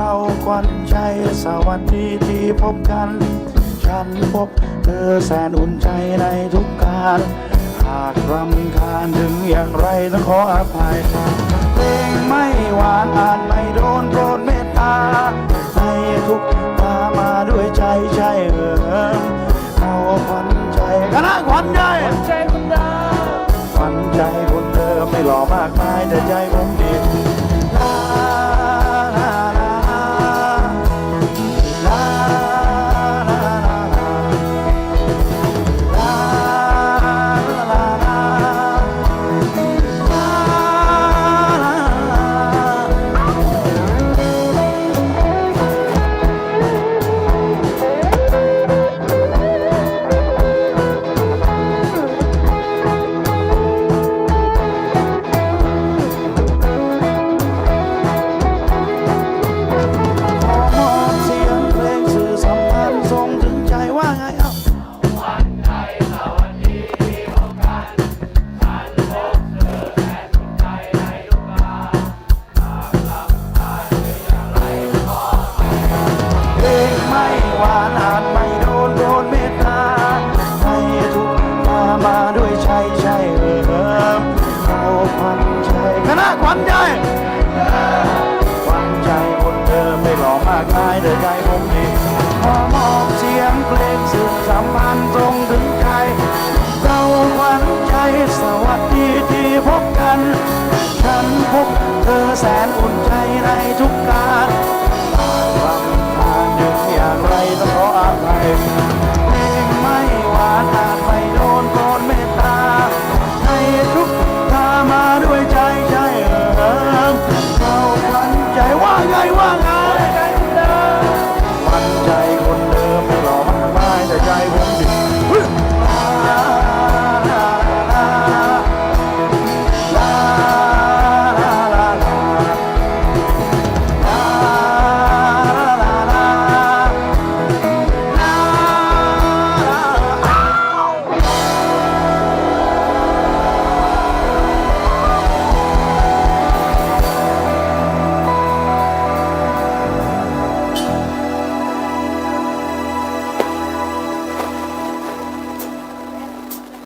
ศราควันใจสวัสดีที่พบกัน ฉันพบเธอแสนอุ่นใจในทุกการหากรำคาญถึงอย่างไรต้องขออภัยเพลงไม่หวานอ่านไม่โดนโปรดเมตตาให้ทุกตามาด้วยใจใจเออเอาควันใจคณะควันใจควันใจคนเดิมควันใจคนเดิมไม่หล่อมากมายแต่ใจผมดี วันใจควันใจคนเธอไม่หล่อมากมายเดินใจผมดีพอมอบเสียงเพลงสื่อสัมพันธ์ตรงถึงใจเราควันใจสวัสดีที่พบกัน ฉันพบ